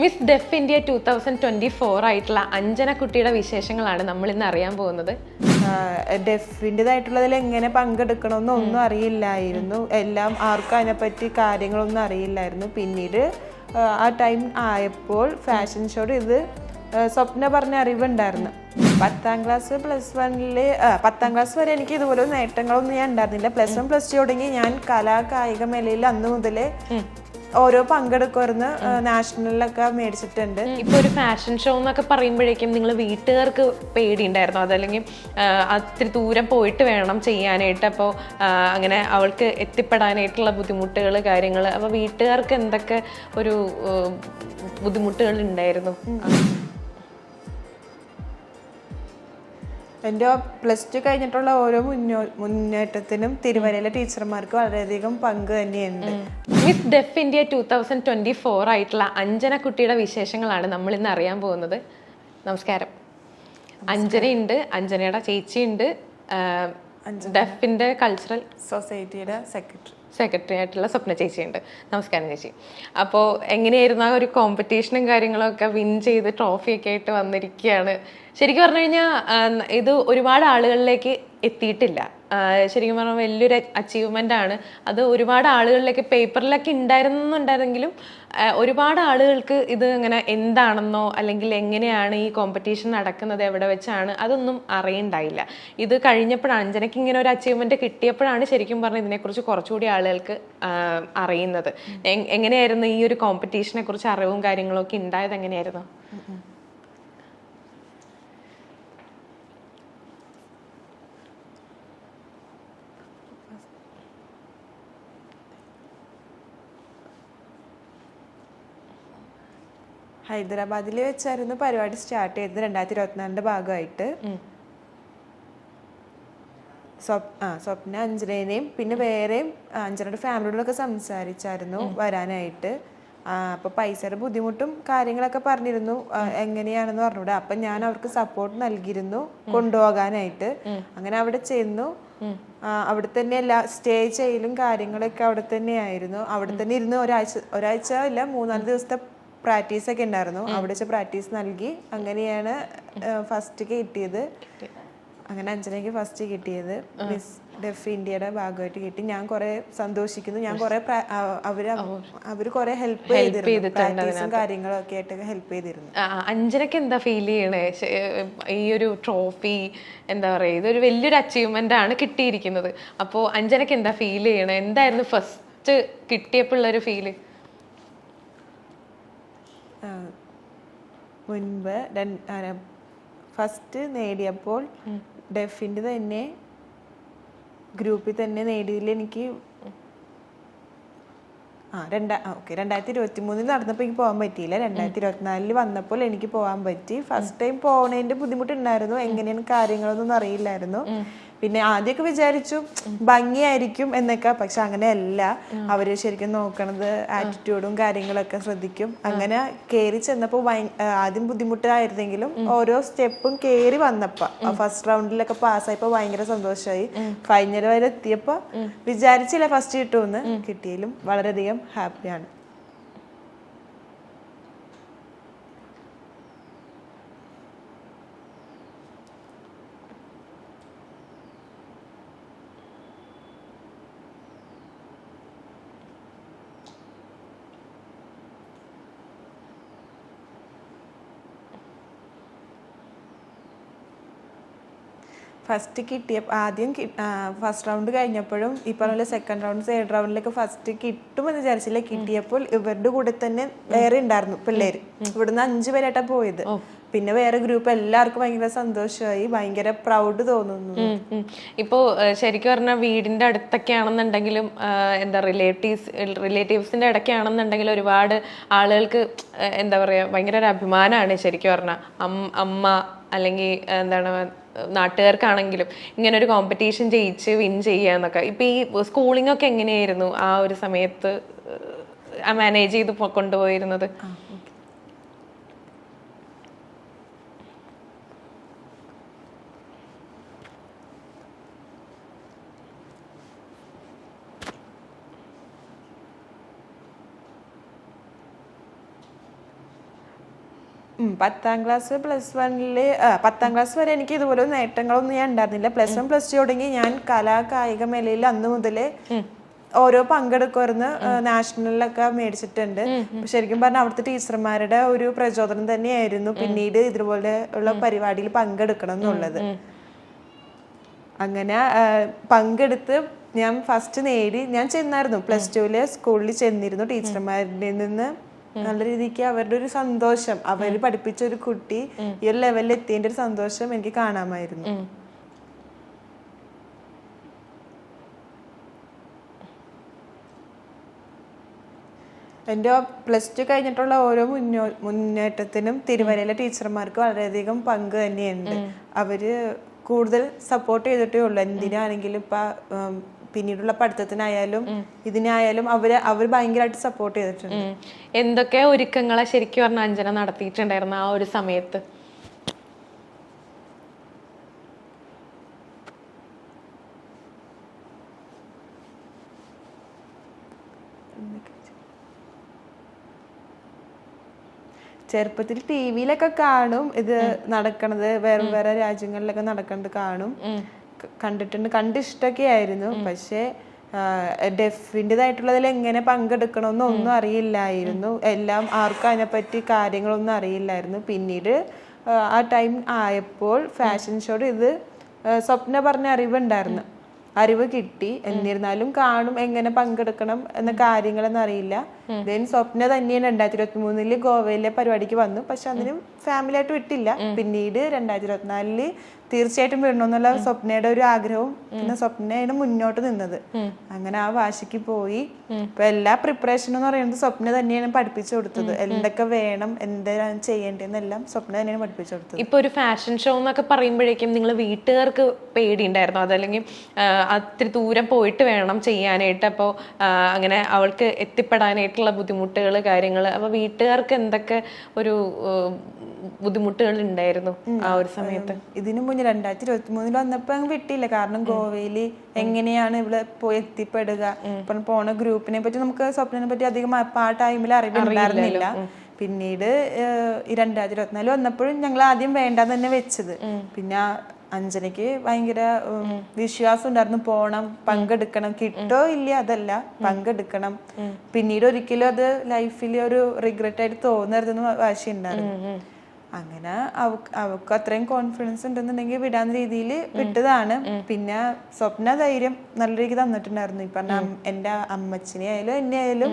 Miss deaf India two thousand twenty four ആയിട്ടുള്ള അഞ്ജന കുട്ടിയുടെ വിശേഷങ്ങളാണ് നമ്മൾ ഇന്ന് അറിയാൻ പോകുന്നത്. ഡെഫിന്റെതായിട്ടുള്ളതിൽ എങ്ങനെ പങ്കെടുക്കണമെന്ന് ഒന്നും അറിയില്ലായിരുന്നു. എല്ലാം ആർക്കും അതിനെപ്പറ്റി കാര്യങ്ങളൊന്നും അറിയില്ലായിരുന്നു. പിന്നീട് ആ, ടൈം ആയപ്പോൾ ഫാഷൻ ഷോയുടെ ഇത് സ്വപ്ന പറഞ്ഞ അറിവുണ്ടായിരുന്നു. പത്താം ക്ലാസ് പ്ലസ് വണ്ണിൽ പത്താം ക്ലാസ് വരെ എനിക്ക് ഇതുപോലെ നേട്ടങ്ങളൊന്നും ഞാൻ ഉണ്ടായിരുന്നില്ല. പ്ലസ് വൺ പ്ലസ് ടു തുടങ്ങി ഞാൻ കലാ കായിക മേഖലയിൽ അന്ന് മുതലേ ഓരോ പങ്കെടുക്കുമായിരുന്നു നാഷണലിലൊക്കെ മേടിച്ചിട്ടുണ്ട്. ഇപ്പൊ ഒരു ഫാഷൻ ഷോ എന്നൊക്കെ പറയുമ്പോഴേക്കും നിങ്ങൾ വീട്ടുകാർക്ക് പേടിയുണ്ടായിരുന്നു. അതല്ലെങ്കിൽ അത്തിരി ദൂരം പോയിട്ട് വേണം ചെയ്യാനായിട്ട്. അപ്പോൾ അങ്ങനെ അവൾക്ക് എത്തിപ്പെടാനായിട്ടുള്ള ബുദ്ധിമുട്ടുകൾ കാര്യങ്ങൾ അപ്പോൾ വീട്ടുകാർക്ക് എന്തൊക്കെ ഒരു ബുദ്ധിമുട്ടുകൾ ഉണ്ടായിരുന്നു? എന്റെ പ്ലസ് ടു കഴിഞ്ഞിട്ടുള്ള ഓരോ മുന്നോ മുന്നേറ്റത്തിനും തിരുവനയിലെ ടീച്ചർമാർക്ക് വളരെയധികം പങ്ക് തന്നെയുണ്ട്. Miss deaf India two thousand twenty four ആയിട്ടുള്ള അഞ്ജന കുട്ടിയുടെ വിശേഷങ്ങളാണ് നമ്മൾ ഇന്ന് അറിയാൻ പോകുന്നത്. നമസ്കാരം. അഞ്ജനയുണ്ട് അഞ്ജനയുടെ ചേച്ചിയുണ്ട്. ഡെഫിന്റെ കൾച്ചറൽ സൊസൈറ്റിയുടെ സെക്രട്ടറി സെക്രട്ടറി ആയിട്ടുള്ള സ്വപ്ന ചേച്ചിയുണ്ട്. നമസ്കാരം ചേച്ചി. അപ്പോൾ എങ്ങനെയായിരുന്നു ആ ഒരു കോമ്പറ്റീഷനും കാര്യങ്ങളൊക്കെ വിൻ ചെയ്ത് ട്രോഫിയൊക്കെ ആയിട്ട് വന്നിരിക്കുകയാണ് ശരിക്കും പറഞ്ഞു കഴിഞ്ഞാൽ ഇത് ഒരുപാട് ആളുകളിലേക്ക് എത്തിയിട്ടില്ല. ശരിക്കും പറഞ്ഞാൽ വലിയൊരു അച്ചീവ്മെന്റ് ആണ്. അത് ഒരുപാട് ആളുകളിലേക്ക് പേപ്പറിലൊക്കെ ഉണ്ടായിരുന്നുണ്ടായിരുന്നെങ്കിലും ഒരുപാട് ആളുകൾക്ക് ഇത് ഇങ്ങനെ എന്താണെന്നോ അല്ലെങ്കിൽ എങ്ങനെയാണ് ഈ കോമ്പറ്റീഷൻ നടക്കുന്നത് എവിടെ വെച്ചാണ് അതൊന്നും അറിയണ്ടായില്ല. ഇത് കഴിഞ്ഞപ്പോഴാണ് അഞ്ജനയ്ക്ക് ഇങ്ങനെ ഒരു അച്ചീവ്മെന്റ് കിട്ടിയപ്പോഴാണ് ശരിക്കും പറഞ്ഞാൽ ഇതിനെക്കുറിച്ച് കുറച്ചുകൂടി ആളുകൾക്ക് അറിയുന്നത്. എങ്- എങ്ങനെയായിരുന്നു ഈ ഒരു കോമ്പറ്റീഷനെ കുറിച്ച് അറിവും കാര്യങ്ങളും ഒക്കെ ഉണ്ടായത് എങ്ങനെയായിരുന്നു? ഹൈദരാബാദിൽ വെച്ചായിരുന്നു പരിപാടി സ്റ്റാർട്ട് ചെയ്തത് രണ്ടായിരത്തി ഇരുപത്തിനാലിന്റെ ഭാഗമായിട്ട്. സ്വപ് ആ സ്വപ്ന അഞ്ജനേനെയും പിന്നെ വേറെയും അഞ്ജനയുടെ ഫാമിലിയോടൊക്കെ സംസാരിച്ചായിരുന്നു വരാനായിട്ട്. ആ, അപ്പൊ പൈസയുടെ ബുദ്ധിമുട്ടും കാര്യങ്ങളൊക്കെ പറഞ്ഞിരുന്നു. എങ്ങനെയാണെന്ന് പറഞ്ഞൂടെ. അപ്പൊ ഞാൻ അവർക്ക് സപ്പോർട്ട് നൽകിയിരുന്നു കൊണ്ടുപോകാനായിട്ട്. അങ്ങനെ അവിടെ ചെന്നു. അവിടെ തന്നെ എല്ലാ സ്റ്റേ ചെയ്യലും കാര്യങ്ങളൊക്കെ അവിടെ തന്നെ ആയിരുന്നു അവിടെ തന്നെ ഇരുന്ന് ഒരാഴ്ച ഒരാഴ്ച ഇല്ല മൂന്നാൽ ദിവസത്തെ പ്രാക്ടീസ് ഒക്കെ ഉണ്ടായിരുന്നു അവിടെ വെച്ച് പ്രാക്ടീസ് നൽകി. അങ്ങനെയാണ് ഫസ്റ്റ് കിട്ടിയത്. അങ്ങനെ അഞ്ജനയ്ക്ക് ഫസ്റ്റ് കിട്ടിയത് മിസ് ഡെഫ് ഇന്ത്യയുടെ ഭാഗമായിട്ട് കിട്ടി. ഞാൻ കുറെ സന്തോഷിക്കുന്നു. ഞാൻ കുറെ അവർ അവർ കുറെ ഹെൽപ്പ് ചെയ്തിരുന്നു. പ്രാക്ടീസും കാര്യങ്ങളും ആയിട്ട് ഹെൽപ്പ് ചെയ്തിരുന്നു. അഞ്ജനക്ക് അഞ്ജനയ്ക്ക് എന്താ ഫീൽ ചെയ്യണേ? ഈ ഒരു ട്രോഫി എന്താ പറയുക ഇതൊരു വലിയൊരു അച്ചീവ്മെന്റ് ആണ് കിട്ടിയിരിക്കുന്നത്. അപ്പോ അഞ്ജനക്ക് എന്താ ഫീൽ ചെയ്യണേ? എന്തായിരുന്നു ഫസ്റ്റ് കിട്ടിയപ്പോഴുള്ളൊരു ഫീൽ മുൻപ് ഫസ്റ്റ് നേടിയപ്പോൾ ഡെഫിന്റെ തന്നെ ഗ്രൂപ്പിൽ തന്നെ നേടിയതിൽ എനിക്ക് ആ രണ്ടാ ഓക്കെ രണ്ടായിരത്തി ഇരുപത്തി മൂന്നിൽ നടന്നപ്പോൾ എനിക്ക് പോകാൻ പറ്റിയില്ല. രണ്ടായിരത്തി ഇരുപത്തിനാലിൽ വന്നപ്പോൾ എനിക്ക് പോകാൻ പറ്റി. ഫസ്റ്റ് ടൈം പോകുന്നതിന്റെ ബുദ്ധിമുട്ടുണ്ടായിരുന്നു. എങ്ങനെയാണ് കാര്യങ്ങളൊന്നും അറിയില്ലായിരുന്നു. പിന്നെ ആദ്യമൊക്കെ വിചാരിച്ചു ഭംഗിയായിരിക്കും എന്നൊക്കെ. പക്ഷെ അങ്ങനെയല്ല. അവർ ശരിക്കും നോക്കണത് ആറ്റിറ്റ്യൂഡും കാര്യങ്ങളൊക്കെ ശ്രദ്ധിക്കും. അങ്ങനെ കയറി ചെന്നപ്പോൾ ആദ്യം ബുദ്ധിമുട്ടായിരുന്നെങ്കിലും ഓരോ സ്റ്റെപ്പും കയറി വന്നപ്പോ ഫസ്റ്റ് റൗണ്ടിലൊക്കെ പാസ്സായപ്പോ ഭയങ്കര സന്തോഷമായി ഫൈനൽ വരെ എത്തിയപ്പോ വിചാരിച്ചില്ല ഫസ്റ്റ് കിട്ടുമെന്ന്. കിട്ടിയാലും വളരെയധികം ഹാപ്പിയാണ് ഫസ്റ്റ് കിട്ടിയ ആദ്യം ഫസ്റ്റ് റൗണ്ട് കഴിഞ്ഞപ്പോഴും ഈ പറഞ്ഞ സെക്കൻഡ് റൗണ്ട് തേർഡ് റൗണ്ടിലൊക്കെ ഫസ്റ്റ് കിട്ടുമെന്ന് വിചാരിച്ചില്ല. കിട്ടിയപ്പോൾ ഇവരുടെ കൂടെ തന്നെ വേറെ ഉണ്ടായിരുന്നു പിള്ളേര്. ഇവിടുന്ന് അഞ്ചു പേരായിട്ടാ പോയത്. പിന്നെ വേറെ ഗ്രൂപ്പ് എല്ലാവർക്കും ഭയങ്കര സന്തോഷമായി ഭയങ്കര പ്രൗഡ് തോന്നുന്നു. ഇപ്പോ ശരിക്കും പറഞ്ഞാൽ വീടിന്റെ അടുത്തൊക്കെ ആണെന്നുണ്ടെങ്കിലും എന്താ റിലേറ്റീവ്സ് റിലേറ്റീവ്സിന്റെ ഇടയ്ക്കാണെന്നുണ്ടെങ്കിൽ ഒരുപാട് ആളുകൾക്ക് എന്താ പറയാ ഭയങ്കര ഒരു അഭിമാനമാണ് ശരിക്കും പറഞ്ഞാൽ അമ്മ അല്ലെങ്കിൽ എന്താണ് നാട്ടുകാർക്കാണെങ്കിലും ഇങ്ങനെ ഒരു കോമ്പറ്റീഷൻ ജയിച്ച് വിൻ ചെയ്യുക എന്നൊക്കെ. ഇപ്പൊ ഈ സ്കൂളിംഗ് ഒക്കെ എങ്ങനെയായിരുന്നു ആ ഒരു സമയത്ത് മാനേജ് ചെയ്ത് കൊണ്ടുപോയിരുന്നത്? പത്താം ക്ലാസ് പ്ലസ് വണ്ണിൽ പത്താം ക്ലാസ് വരെ എനിക്ക് ഇതുപോലെ നേട്ടങ്ങളൊന്നും ഞാൻ ഉണ്ടായിരുന്നില്ല. പ്ലസ് വൺ പ്ലസ് ടു തുടങ്ങി ഞാൻ കലാ കായിക മേഖലയിൽ അന്ന് മുതലേ ഓരോ പങ്കെടുക്കുമായിരുന്നു. നാഷണലിലൊക്കെ മേടിച്ചിട്ടുണ്ട്. ശരിക്കും പറഞ്ഞാൽ അവിടുത്തെ ടീച്ചർമാരുടെ ഒരു പ്രചോദനം തന്നെയായിരുന്നു. പിന്നീട് ഇതുപോലെ ഉള്ള പരിപാടിയിൽ പങ്കെടുക്കണം എന്നുള്ളത്. അങ്ങനെ പങ്കെടുത്ത് ഞാൻ ഫസ്റ്റ് നേടി ഞാൻ ചെന്നായിരുന്നു. പ്ലസ് ടുവിൽ സ്കൂളിൽ ചെന്നിരുന്നു ടീച്ചർമാരിൽ നിന്ന്. നല്ല രീതിക്ക് അവരുടെ ഒരു സന്തോഷം. അവർ പഠിപ്പിച്ച ഒരു കുട്ടി ഈ ഒരു ലെവലിൽ എത്തിയതിന്റെ ഒരു സന്തോഷം എനിക്ക് കാണാമായിരുന്നു. എന്റെ എന്റെ പ്ലസ് ടു കഴിഞ്ഞിട്ടുള്ള ഓരോ മുന്നോ മുന്നേറ്റത്തിനും തിരുവരയിലെ ടീച്ചർമാർക്ക് വളരെയധികം പങ്ക് തന്നെയുണ്ട്. അവർ കൂടുതൽ സപ്പോർട്ട് ചെയ്തിട്ടേ ഉള്ളൂ. എന്തിനാണെങ്കിലും ഇപ്പൊ പിന്നീടുള്ള പഠിത്തത്തിനായാലും ഇതിനായാലും അവർ അവർ ഭയങ്കരമായിട്ട് സപ്പോർട്ട് ചെയ്തിട്ടുണ്ട്. എന്തൊക്കെ ഒരുക്കങ്ങളെ ശരിക്കും പറഞ്ഞ അഞ്ജന നടത്തിയിട്ടുണ്ടായിരുന്നു ആ ഒരു സമയത്ത്? ചെറുപ്പത്തിൽ ടി വിയിലൊക്കെ കാണും. ഇത് നടക്കണത് വേറെ വേറെ രാജ്യങ്ങളിലൊക്കെ നടക്കണത് കാണും. കണ്ടിട്ടുണ്ട്. കണ്ട് ഇഷ്ടമൊക്കെ ആയിരുന്നു പക്ഷേ ഡെഫിന്റെതായിട്ടുള്ളതിൽ എങ്ങനെ പങ്കെടുക്കണമെന്ന് ഒന്നും അറിയില്ലായിരുന്നു. എല്ലാം ആർക്കും അതിനെപ്പറ്റി കാര്യങ്ങളൊന്നും അറിയില്ലായിരുന്നു. പിന്നീട് ആ, ടൈം ആയപ്പോൾ ഫാഷൻ ഷോയുടെ ഇത് സ്വപ്ന പറഞ്ഞ അറിവുണ്ടായിരുന്നു. അറിവ് കിട്ടി. എന്നിരുന്നാലും കാണും എങ്ങനെ പങ്കെടുക്കണം എന്ന കാര്യങ്ങളൊന്നും അറിയില്ല. ദെൻ സ്വപ്ന തന്നെയാണ് രണ്ടായിരത്തി ഇരുപത്തി മൂന്നിൽ ഗോവയിലെ പരിപാടിക്ക് വന്നു. പക്ഷെ അതിനും ഫാമിലി ആയിട്ട് വിട്ടില്ല. പിന്നീട് രണ്ടായിരത്തി ഇരുപത്തിനാലിൽ തീർച്ചയായിട്ടും വിടണമെന്നുള്ള സ്വപ്നയുടെ ഒരു ആഗ്രഹവും പിന്നെ സ്വപ്നയാണ് മുന്നോട്ട് നിന്നത്. അങ്ങനെ ആ വാശിക്ക് പോയി. ഇപ്പൊ എല്ലാ പ്രിപ്പറേഷനും എന്ന് പറയുന്നത് സ്വപ്ന തന്നെയാണ് പഠിപ്പിച്ചു കൊടുത്തത്. എന്തൊക്കെ വേണം എന്താണ് ചെയ്യേണ്ടതെന്നെല്ലാം സ്വപ്ന തന്നെയാണ് പഠിപ്പിച്ചു കൊടുത്തത്. ഇപ്പൊ ഒരു ഫാഷൻ ഷോ എന്നൊക്കെ പറയുമ്പോഴേക്കും നിങ്ങൾ വീട്ടുകാർക്ക് പേടി ഉണ്ടായിരുന്നു അതല്ലെങ്കിൽ അത്ര അത്തിരി ദൂരം പോയിട്ട് വേണം ചെയ്യാനായിട്ട്. അപ്പോൾ അങ്ങനെ അവൾക്ക് എത്തിപ്പെടാനായിട്ടുള്ള ബുദ്ധിമുട്ടുകൾ കാര്യങ്ങൾ അപ്പൊ വീട്ടുകാർക്ക് എന്തൊക്കെ ഒരു ബുദ്ധിമുട്ടുകൾ ഉണ്ടായിരുന്നു ആ ഒരു സമയത്ത്. ഇതിനു മുന്നേ രണ്ടായിരത്തി ഇരുപത്തി മൂന്നിൽ വന്നപ്പോ അങ്ങ് വിട്ടില്ല. കാരണം ഗോവയിൽ എങ്ങനെയാണ് ഇവിടെ പോയി എത്തിപ്പെടുക? പോണ ഗ്രൂപ്പിനെ പറ്റി നമുക്ക് സ്വപ്നനെ പറ്റി അധികം ആ ടൈമിൽ അറിവുണ്ടായിരുന്നില്ല പിന്നീട് രണ്ടായിരത്തി ഇരുപത്തിനാല് വന്നപ്പോഴും ഞങ്ങൾ ആദ്യം വേണ്ടാന്ന് തന്നെ വെച്ചത്. പിന്നെ അഞ്ജനയ്ക്ക് ഭയങ്കര വിശ്വാസം ഉണ്ടായിരുന്നു പോണം പങ്കെടുക്കണം. കിട്ടോ ഇല്ല അതല്ല. പങ്കെടുക്കണം. പിന്നീട് ഒരിക്കലും അത് ലൈഫിൽ ഒരു റിഗ്രറ്റ് ആയിട്ട് തോന്നരുതെന്ന് വാശി ഉണ്ടായിരുന്നു അങ്ങനെ അവക്ക് അത്രയും കോൺഫിഡൻസ് ഉണ്ടെന്നുണ്ടെങ്കിൽ വിടാൻ രീതിയിൽ വിട്ടതാണ്. പിന്നെ സ്വപ്ന ധൈര്യം നല്ല രീതിക്ക് തന്നിട്ടുണ്ടായിരുന്നു. ഇപ്പൊ പറഞ്ഞ എന്റെ അമ്മച്ചിനെ ആയാലും എന്നെ ആയാലും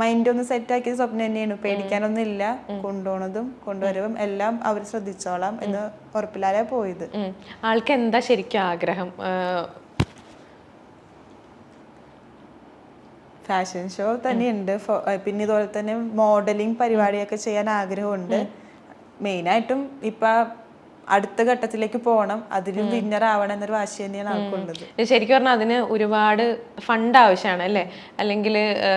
മൈൻഡ് ഒന്ന് സെറ്റ് ആക്കിയത് സ്വപ്നം തന്നെയാണ്. പേടിക്കാനൊന്നും ഇല്ല കൊണ്ടുപോണതും കൊണ്ടുവരവും എല്ലാം അവർ ശ്രദ്ധിച്ചോളാം എന്ന് ഉറപ്പില്ലാതെ പോയത്. ആൾക്ക് എന്താ ശരിക്കും ആഗ്രഹം? ഫാഷൻ ഷോ തന്നെയുണ്ട്. പിന്നെ ഇതുപോലെ തന്നെ മോഡലിംഗ് പരിപാടിയൊക്കെ ചെയ്യാൻ ആഗ്രഹമുണ്ട്. മെയിനായിട്ടും ഇപ്പൊ അടുത്ത ഘട്ടത്തിലേക്ക് പോകണം അതിലും വിന്നർ ആവണം എന്നൊരു വാശി തന്നെയാണ് ആൾക്കുള്ളത്. ശരിക്കും പറഞ്ഞാൽ അതിന് ഒരുപാട് ഫണ്ട് ആവശ്യമാണ് അല്ലേ? അല്ലെങ്കിൽ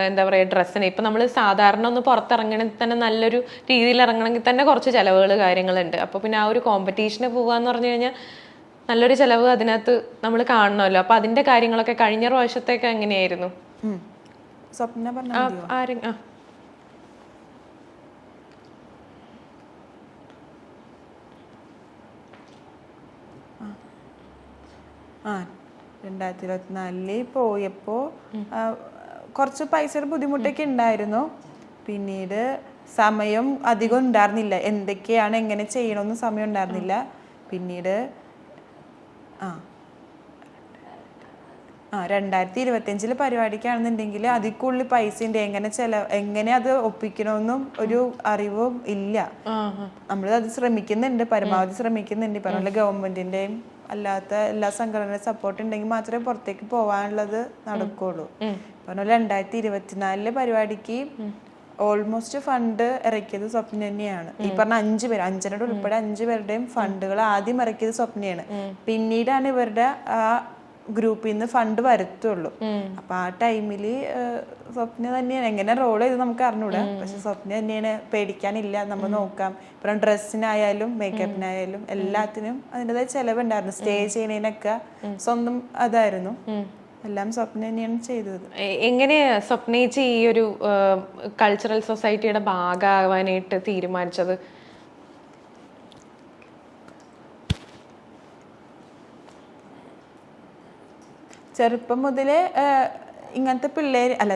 എന്താ പറയുക ഡ്രസ്സിന് ഇപ്പം നമ്മൾ സാധാരണ ഒന്ന് പുറത്തിറങ്ങണമെങ്കിൽ തന്നെ നല്ലൊരു രീതിയിൽ ഇറങ്ങണമെങ്കിൽ തന്നെ കുറച്ച് ചിലവുകൾ കാര്യങ്ങളുണ്ട്. അപ്പോൾ പിന്നെ ആ ഒരു കോമ്പറ്റീഷന് പോകാന്ന് പറഞ്ഞു കഴിഞ്ഞാൽ നല്ലൊരു ചിലവ് അതിനകത്ത് നമ്മൾ കാണണമല്ലോ. അപ്പോൾ അതിന്റെ കാര്യങ്ങളൊക്കെ കഴിഞ്ഞ പ്രാവശ്യത്തേക്ക് എങ്ങനെയായിരുന്നു. സ്വപ്ന പറഞ്ഞ ആ, രണ്ടായിരത്തി ഇരുപത്തിനാലിൽ പോയപ്പോ കുറച്ച് പൈസ ബുദ്ധിമുട്ടൊക്കെ ഉണ്ടായിരുന്നു. പിന്നീട് സമയം അധികം ഉണ്ടായിരുന്നില്ല. എന്തൊക്കെയാണ് എങ്ങനെ ചെയ്യണമെന്ന് സമയം ഉണ്ടായിരുന്നില്ല. പിന്നീട് ആ ആ രണ്ടായിരത്തി ഇരുപത്തിയഞ്ചിൽ പരിപാടിക്കാണെന്നുണ്ടെങ്കിൽ അതിൽ കൂടുതൽ പൈസ ഉണ്ട് എങ്ങനെ ചെല എങ്ങനെ അത് ഒപ്പിക്കണമെന്നും ഒരു അറിവും ഇല്ല. നമ്മൾ അത് ശ്രമിക്കുന്നുണ്ട്. പരമാവധി ശ്രമിക്കുന്നുണ്ട്. ഇപ്പൊ പറഞ്ഞ ഗവൺമെന്റിന്റെയും അല്ലാത്ത എല്ലാ സംഘടന സപ്പോർട്ട് ഉണ്ടെങ്കിൽ മാത്രമേ പുറത്തേക്ക് പോകാനുള്ളത് നടക്കുള്ളൂ. പറഞ്ഞു രണ്ടായിരത്തി ഇരുപത്തിനാലിലെ പരിപാടിക്ക് ഓൾമോസ്റ്റ് ഫണ്ട് ഇറക്കിയത് സ്വപ്ന തന്നെയാണ്. ഈ പറഞ്ഞ അഞ്ചു പേര് അഞ്ചനോട് ഉൾപ്പെടെ അഞ്ചു പേരുടെയും ഫണ്ടുകൾ ആദ്യം ഇറക്കിയത് സ്വപ്നയാണ്. പിന്നീടാണ് ഇവരുടെ ആ ഗ്രൂപ്പിൽ നിന്ന് ഫണ്ട് വരത്തുള്ളൂ. അപ്പൊ ആ ടൈമിൽ സ്വപ്ന തന്നെയാണ്. എങ്ങനെ റോൾ ചെയ്ത് നമുക്ക് അറിഞ്ഞൂടാ. പക്ഷെ സ്വപ്ന തന്നെയാണ് പേടിക്കാനില്ല. നമ്മൾ നോക്കാം. ഇപ്പം ഡ്രസ്സിനായാലും മേക്കപ്പിനായാലും എല്ലാത്തിനും അതിന്റെതായ ചെലവുണ്ടായിരുന്നു. സ്റ്റേ ചെയ്യുന്നതിനൊക്കെ സ്വന്തം അതായിരുന്നു. എല്ലാം സ്വപ്ന തന്നെയാണ് ചെയ്തത്. എങ്ങനെ എങ്ങനെയാ സ്വപ്നേച്ചി ഈ ഒരു കൾച്ചറൽ സൊസൈറ്റിയുടെ ഭാഗമാവാനായിട്ട് തീരുമാനിച്ചത്? ചെറുപ്പം മുതലേ ഇങ്ങനത്തെ പിള്ളേർ അല്ല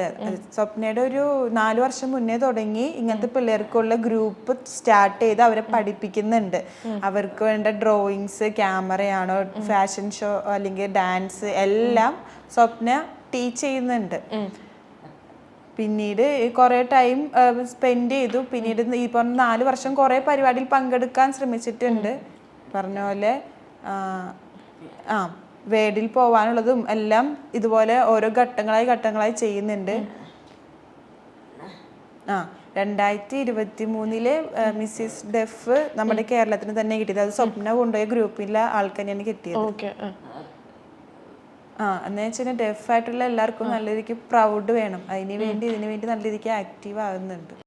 സ്വപ്നയുടെ ഒരു നാല് വർഷം മുന്നേ തുടങ്ങി ഇങ്ങനത്തെ പിള്ളേർക്കുള്ള ഗ്രൂപ്പ് സ്റ്റാർട്ട് ചെയ്ത് അവരെ പഠിപ്പിക്കുന്നുണ്ട്. അവർക്ക് വേണ്ട ഡ്രോയിങ്സ് ക്യാമറയാണോ ഫാഷൻ ഷോ അല്ലെങ്കിൽ ഡാൻസ് എല്ലാം സ്വപ്ന ടീച്ച് ചെയ്യുന്നുണ്ട്. പിന്നീട് കുറേ ടൈം സ്പെൻഡ് ചെയ്തു. പിന്നീട് ഈ പറഞ്ഞ നാല് വർഷം കുറേ പരിപാടിയിൽ പങ്കെടുക്കാൻ ശ്രമിച്ചിട്ടുണ്ട്. പറഞ്ഞ പോലെ ആ, ആ വേഡിൽ പോവാനുള്ളതും എല്ലാം ഇതുപോലെ ഓരോ ഘട്ടങ്ങളായി ഘട്ടങ്ങളായി ചെയ്യുന്നുണ്ട്. ആ രണ്ടായിരത്തി ഇരുപത്തി മൂന്നിൽ മിസ്സിസ് ഡെഫ് നമ്മുടെ കേരളത്തിന് തന്നെ കിട്ടിയത്. അത് സ്വപ്ന കൊണ്ടുപോയ ഗ്രൂപ്പിലെ ആൾക്കാരെയാണ് കിട്ടിയത്. ആ. എന്ന് വെച്ചാൽ ഡെഫ് ആയിട്ടുള്ള എല്ലാവർക്കും നല്ല രീതിക്ക് പ്രൗഡ് വേണം. അതിന് വേണ്ടി ഇതിനു വേണ്ടി നല്ല രീതിക്ക് ആക്റ്റീവ് ആകുന്നുണ്ട്